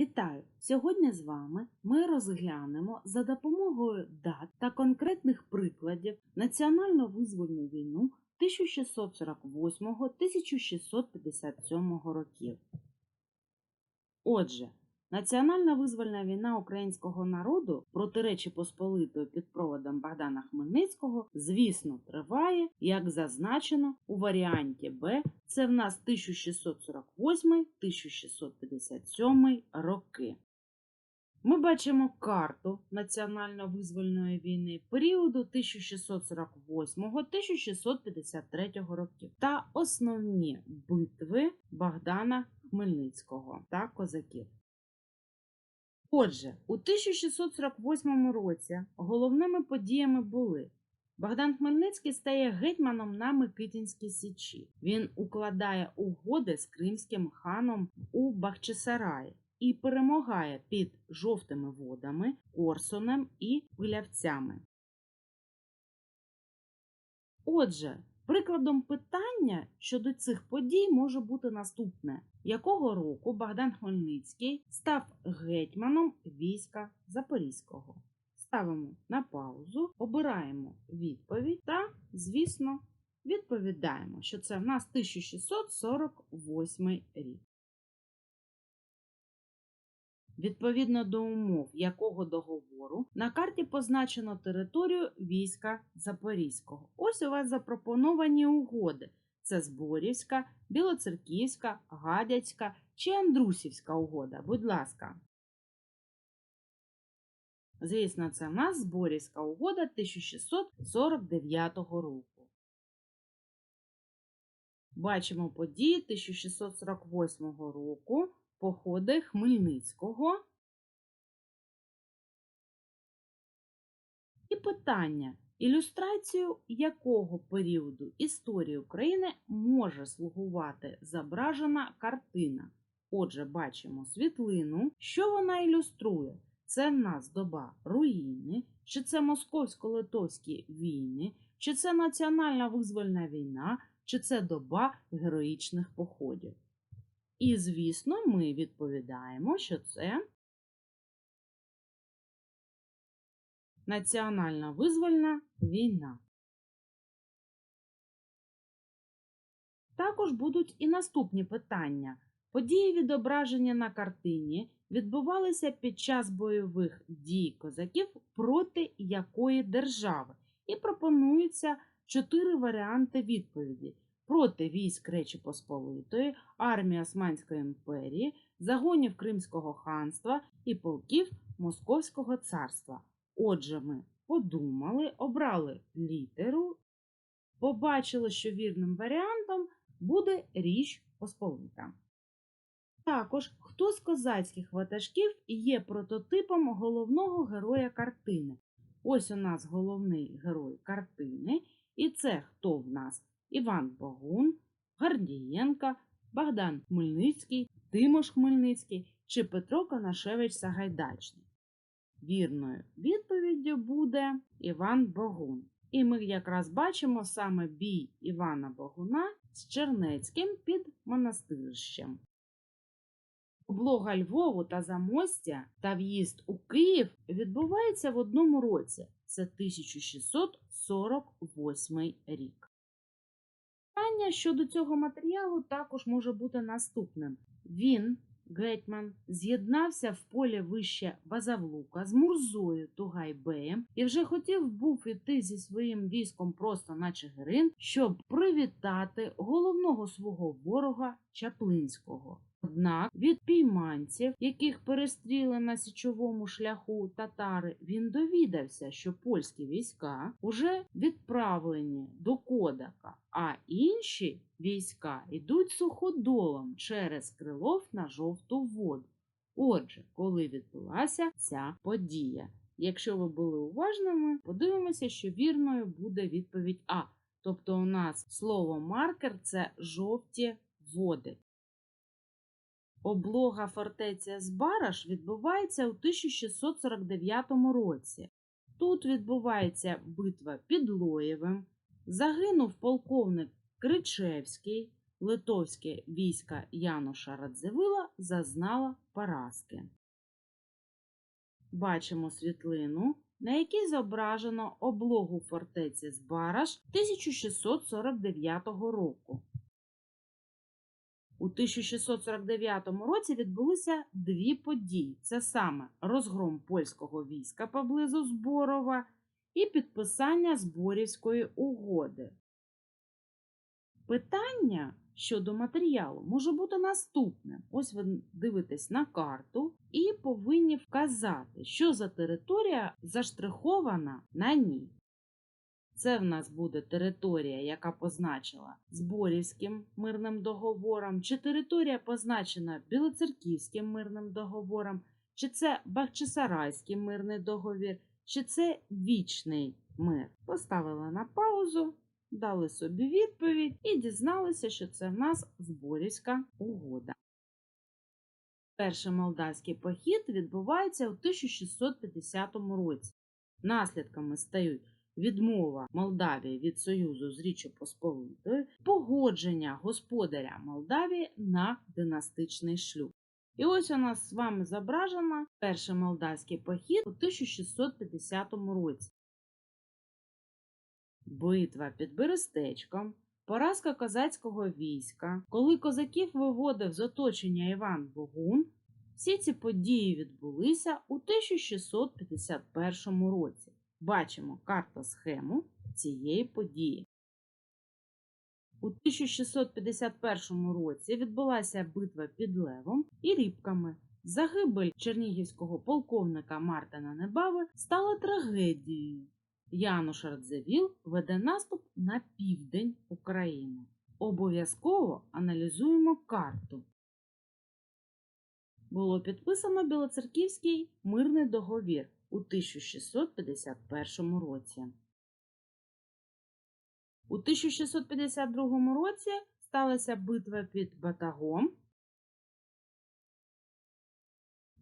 Вітаю! Сьогодні з вами ми розглянемо за допомогою дат та конкретних прикладів національно-визвольну війну 1648-1657 років. Отже, національна визвольна війна українського народу проти Речі Посполитої під проводом Богдана Хмельницького, звісно, триває, як зазначено у варіанті Б. Це в нас 1648-1657 роки. Ми бачимо карту національно-визвольної війни періоду 1648-1653 років та основні битви Богдана Хмельницького та козаків. Отже, у 1648 році головними подіями були Богдан Хмельницький стає гетьманом на Микитінській Січі. Він укладає угоди з кримським ханом у Бахчисараї і перемагає під жовтими водами, Корсунем і Пилявцями. Отже, прикладом питання щодо цих подій може бути наступне: якого року Богдан Хмельницький став гетьманом війська Запорізького? Ставимо на паузу, обираємо відповідь та, звісно, відповідаємо, що це в нас 1648 рік. Відповідно до умов якого договору на карті позначено територію війська Запорізького. Ось у вас запропоновані угоди. Це Зборівська, Білоцерківська, Гадяцька чи Андрусівська угода. Будь ласка. Звісно, це в нас Зборівська угода 1649 року. Бачимо події 1648 року, походи Хмельницького. І питання, ілюстрацію якого періоду історії України може слугувати зображена картина. Отже, бачимо світлину, що вона ілюструє. Це в нас доба руїни, чи це московсько-литовські війни, чи це національна визвольна війна, чи це доба героїчних походів. І, звісно, ми відповідаємо, що це національна визвольна війна. Також будуть і наступні питання. Події відображення на картині відбувалися під час бойових дій козаків проти якої держави, і пропонуються чотири варіанти відповіді: проти військ Речі Посполитої, армії Османської імперії, загонів Кримського ханства і полків Московського царства. Отже, ми подумали, обрали літеру, побачили, що вірним варіантом буде Річ Посполита. Також, хто з козацьких ватажків є прототипом головного героя картини. Ось у нас головний герой картини, і це хто в нас? Іван Богун, Гардієнка, Богдан Хмельницький, Тимош Хмельницький чи Петро Конашевич Сагайдачний. Вірною відповіддю буде Іван Богун. І ми якраз бачимо саме бій Івана Богуна з Чернецьким під монастирищем. Облога Львову та Замостя та в'їзд у Київ відбувається в одному році. Це 1648 рік. Питання щодо цього матеріалу також може бути наступним. Він, гетьман, з'єднався в полі вище Базавлука з Мурзою Тугайбеєм і вже хотів був іти зі своїм військом просто на Чигирин, щоб привітати головного свого ворога Чаплинського. Однак від пійманців, яких перестріли на січовому шляху татари, він довідався, що польські війська вже відправлені до Кодака, а інші війська йдуть суходолом через Крилов на жовту воду. Отже, коли відбулася ця подія? Якщо ви були уважними, подивимося, що вірною буде відповідь А. Тобто у нас слово маркер це жовті води. Облога фортеця Збараш відбувається у 1649 році. Тут відбувається битва під Лоєвим, загинув полковник Кричевський, литовське військо Януша Радзивила зазнало поразки. Бачимо світлину, на якій зображено облогу фортеці Збараш 1649 року. У 1649 році відбулися дві події: це саме розгром польського війська поблизу Зборова і підписання Зборівської угоди. Питання щодо матеріалу може бути наступним. Ось ви дивитесь на карту і повинні вказати, що за територія заштрихована на ній. Це в нас буде територія, яка позначена Зборівським мирним договором, чи територія позначена Білоцерківським мирним договором, чи це Бахчисарайський мирний договір, чи це вічний мир. Поставили на паузу, дали собі відповідь і дізналися, що це в нас Зборівська угода. Перший молдавський похід відбувається у 1650 році. Наслідками стають відмова Молдавії від союзу з Річчю Посполитою, погодження господаря Молдавії на династичний шлюб. І ось у нас з вами зображено перший молдавський похід у 1650 році. Битва під Берестечком, поразка козацького війська, коли козаків виводив з оточення Іван Богун, всі ці події відбулися у 1651 році. Бачимо карту схему цієї події. У 1651 році відбулася битва під Левом і Рібками. Загибель чернігівського полковника Мартина Небави стала трагедією. Януш Радзивіл веде наступ на південь України. Обов'язково аналізуємо карту. Було підписано Білоцерківський мирний договір у 1651 році. У 1652 році сталася битва під Батагом.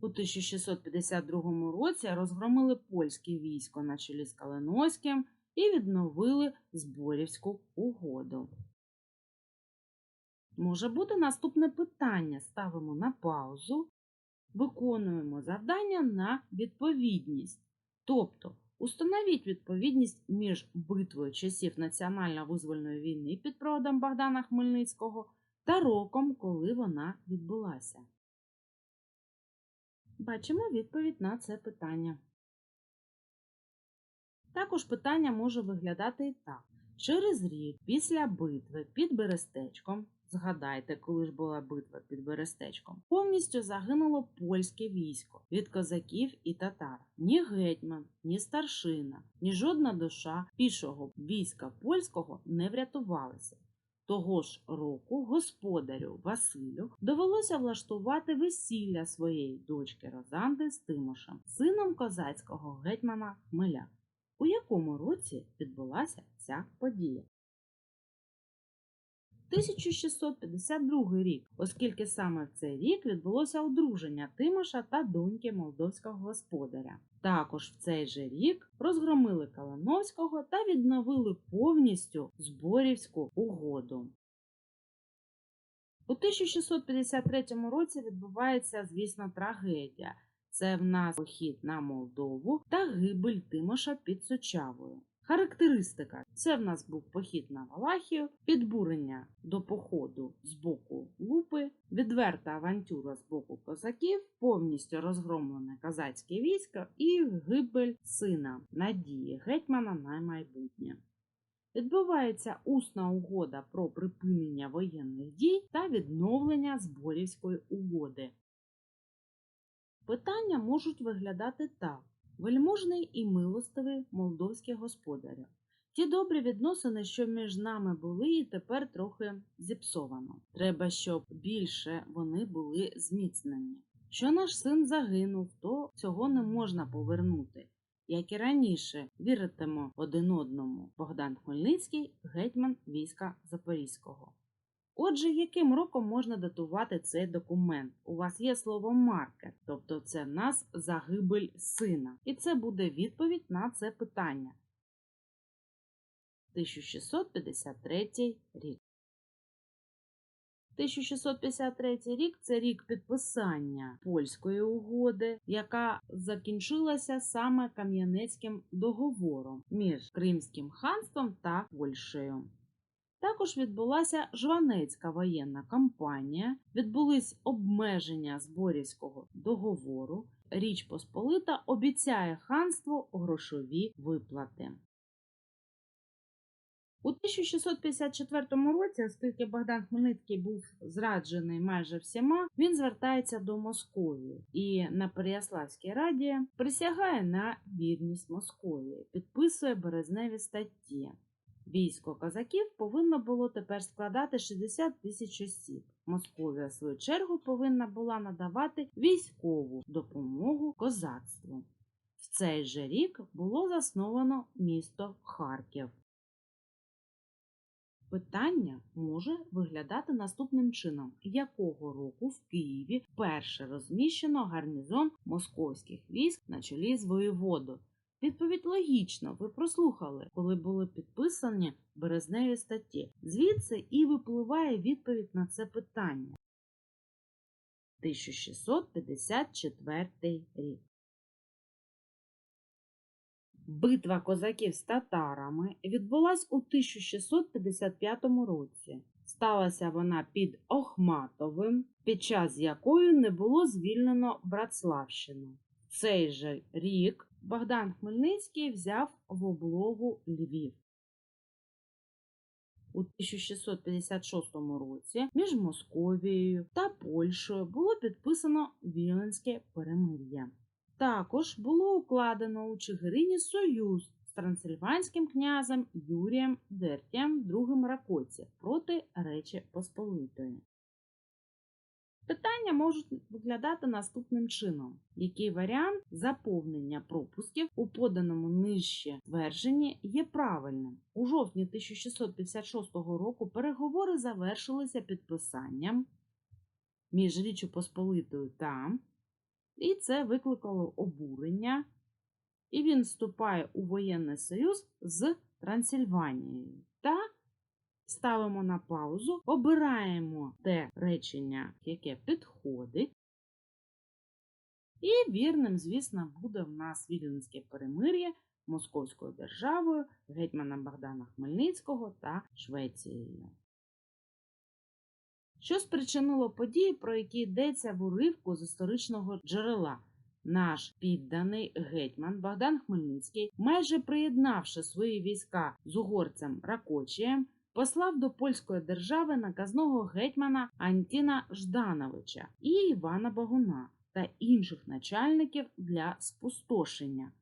У 1652 році розгромили польське військо на чолі з Калиновським і відновили Зборівську угоду. Може бути наступне питання. Ставимо на паузу, виконуємо завдання на відповідність. Тобто, установіть відповідність між битвою часів національно-визвольної війни під проводом Богдана Хмельницького та роком, коли вона відбулася. Бачимо відповідь на це питання. Також питання може виглядати і так. Через рік після битви під Берестечком, згадайте, коли ж була битва під Берестечком, повністю загинуло польське військо від козаків і татар. Ні гетьман, ні старшина, ні жодна душа пішого війська польського не врятувалися. Того ж року господарю Василю довелося влаштувати весілля своєї дочки Розанди з Тимошем, сином козацького гетьмана Хмеля. У якому році відбулася ця подія? 1652 рік, оскільки саме в цей рік відбулося одруження Тимоша та доньки молдовського господаря. Також в цей же рік розгромили Калиновського та відновили повністю Зборівську угоду. У 1653 році відбувається, звісно, трагедія. Це в нас похід на Молдову та гибель Тимоша під Сочавою. Характеристика: це в нас був похід на Валахію, підбурення до походу з боку лупи, відверта авантюра з боку козаків, повністю розгромлене козацьке військо і гибель сина Надії Гетьмана на майбутнє. Відбувається усна угода про припинення воєнних дій та відновлення Зборівської угоди. Питання можуть виглядати так. Вельможний і милостивий молдовський господарю. Ті добрі відносини, що між нами були, і тепер трохи зіпсовано. Треба, щоб більше вони були зміцнені. Що наш син загинув, то цього не можна повернути. Як і раніше, віритимо один одному Богдан Хмельницький, гетьман війська Запорізького. Отже, яким роком можна датувати цей документ? У вас є слово маркер, тобто це в нас загибель сина. І це буде відповідь на це питання. 1653 рік. 1653 рік це рік підписання польської угоди, яка закінчилася саме Кам'янецьким договором між Кримським ханством та Польщею. Також відбулася Жванецька воєнна кампанія, відбулись обмеження Зборівського договору. Річ Посполита обіцяє ханству грошові виплати. У 1654 році, оскільки Богдан Хмельницький був зраджений майже всіма, він звертається до Московії і на Переяславській раді присягає на вірність Московії, підписує березневі статті. Військо козаків повинно було тепер складати 60 тисяч осіб. Московія, в свою чергу, повинна була надавати військову допомогу козацтву. В цей же рік було засновано місто Харків. Питання може виглядати наступним чином: якого року в Києві вперше розміщено гарнізон московських військ на чолі з воєводою? Відповідь логічно, ви прослухали, коли були підписані березневі статті. Звідси і випливає відповідь на це питання. 1654 рік. Битва козаків з татарами відбулась у 1655 році. Сталася вона під Охматовим, під час якої не було звільнено Братславщину. В цей же рік Богдан Хмельницький взяв в облогу Львів. У 1656 році між Московією та Польщею було підписано Віленське перемир'я. Також було укладено у Чигирині союз з трансильванським князем Юрієм Дертієм II Ракоці проти Речі Посполитої. Питання можуть виглядати наступним чином: який варіант заповнення пропусків у поданому нижче твердженні є правильним? У жовтні 1656 року переговори завершилися підписанням між Річчю Посполитою та і це викликало обурення, і він вступає у воєнний союз з Трансильванією. Та ставимо на паузу, обираємо те речення, яке підходить. І вірним, звісно, буде в нас Віленське перемир'я Московською державою, гетьмана Богдана Хмельницького та Швецією. Що спричинило події, про які йдеться в уривку з історичного джерела? Наш підданий гетьман Богдан Хмельницький, майже приєднавши свої війська з угорцем Ракочієм, послав до польської держави наказного гетьмана Антіна Ждановича і Івана Багуна та інших начальників для спустошення.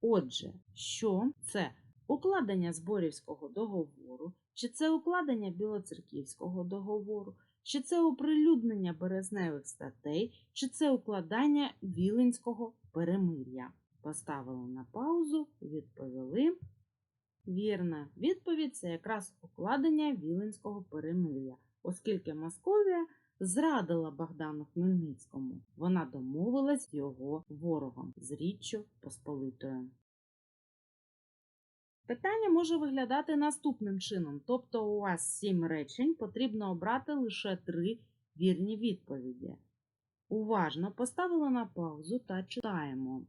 Отже, що це укладення Зборівського договору, чи це укладення Білоцерківського договору, чи це оприлюднення березневих статей, чи це укладання Віленського перемир'я. Поставили на паузу, відповіли. Вірна відповідь це якраз укладення Віленського перемир'я, оскільки Московія зрадила Богдану Хмельницькому. Вона домовилась його ворогом з Річчю Посполитою. Питання може виглядати наступним чином, тобто у вас сім речень, потрібно обрати лише три вірні відповіді. Уважно поставили на паузу та читаємо.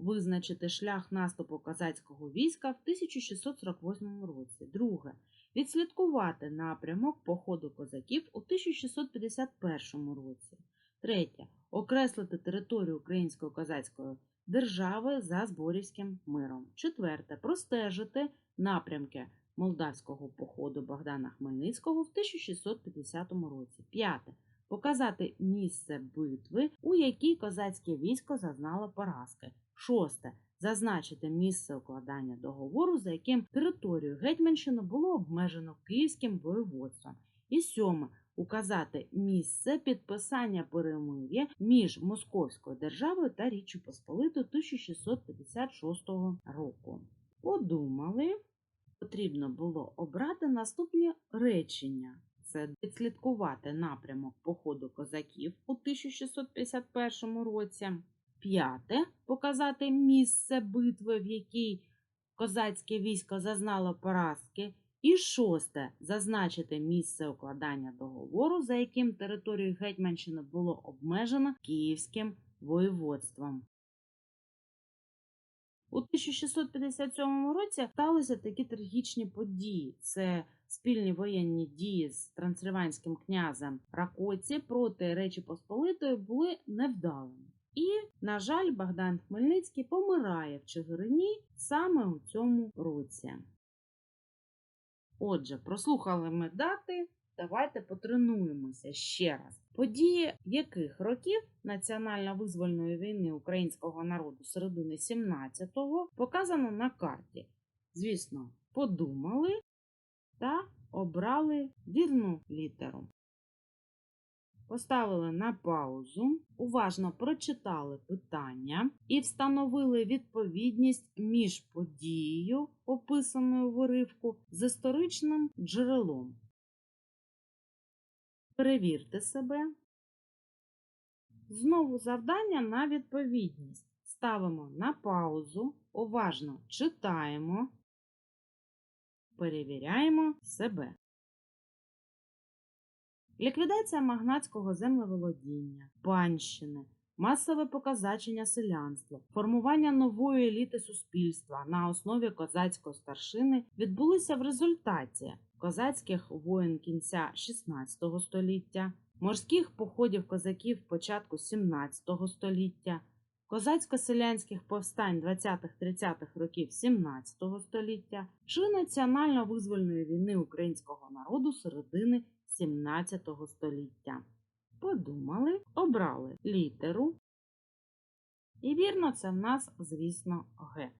Визначити шлях наступу козацького війська в 1648 році. Друге. Відслідкувати напрямок походу козаків у 1651 році. Третє. Окреслити територію Української козацької держави за Зборівським миром. Четверте. Простежити напрямки молдавського походу Богдана Хмельницького в 1650 році. П'яте. Показати місце битви, у якій козацьке військо зазнало поразки. Шосте. Зазначити місце укладання договору, за яким територію Гетьманщини було обмежено Київським воєводством. І сьоме указати місце підписання перемир'я між Московською державою та Річчю Посполитою 1656 року. Подумали, потрібно було обрати наступні речення. Це відслідкувати напрямок походу козаків у 1651 році. П'яте показати місце битви, в якій козацьке військо зазнало поразки. І шосте зазначити місце укладання договору, за яким територію Гетьманщини було обмежено Київським воєводством. У 1657 році сталися такі трагічні події. Це спільні воєнні дії з трансильванським князем Ракоці проти Речі Посполитої були невдалими. І, на жаль, Богдан Хмельницький помирає в Чигирині саме у цьому році. Отже, прослухали ми дати. Давайте потренуємося ще раз. Події яких років національно-визвольної війни українського народу середини 17-го показано на карті. Звісно, подумали та обрали вірну літеру. Поставили на паузу, уважно прочитали питання і встановили відповідність між подією, описаною в уривку, з історичним джерелом. Перевірте себе. Знову завдання на відповідність. Ставимо на паузу, уважно читаємо, перевіряємо себе. Ліквідація магнатського землеволодіння, панщини, масове показачення селянства, формування нової еліти суспільства на основі козацької старшини відбулися в результаті козацьких воєн кінця XVI століття, морських походів козаків початку XVII століття, козацько-селянських повстань 20-30-х років XVII століття чи національно-визвольної війни українського народу середини 17 століття. Подумали, обрали літеру. І вірно, це в нас, звісно, Г.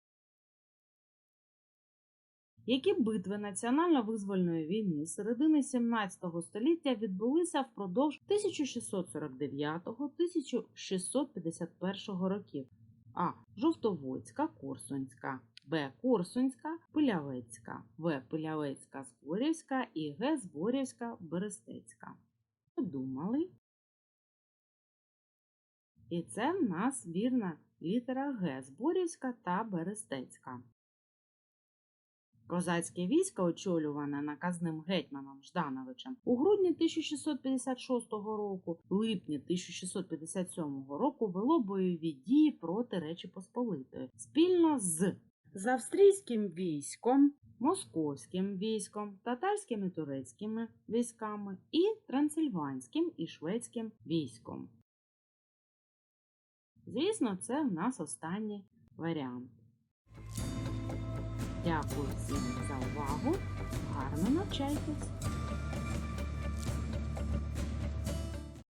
Які битви національно-визвольної війни середини 17 століття відбулися впродовж 1649-1651 років? А. Жовтоводська, Корсунська, Б. Корсунська, Пилявецька, В. Пилявецька, Зборівська і Г. Зборівська, Берестецька. Подумали. І це в нас вірна літера Г. Зборівська та Берестецька. Козацьке військо, очолюване наказним гетьманом Ждановичем, у грудні 1656 року, липні 1657 року вело бойові дії проти Речі Посполитої спільно з, з австрійським військом, московським військом, татарськими і турецькими військами і трансильванським і шведським військом. Звісно, це в нас останній варіант. Дякую всім за увагу. Гарно навчайтесь!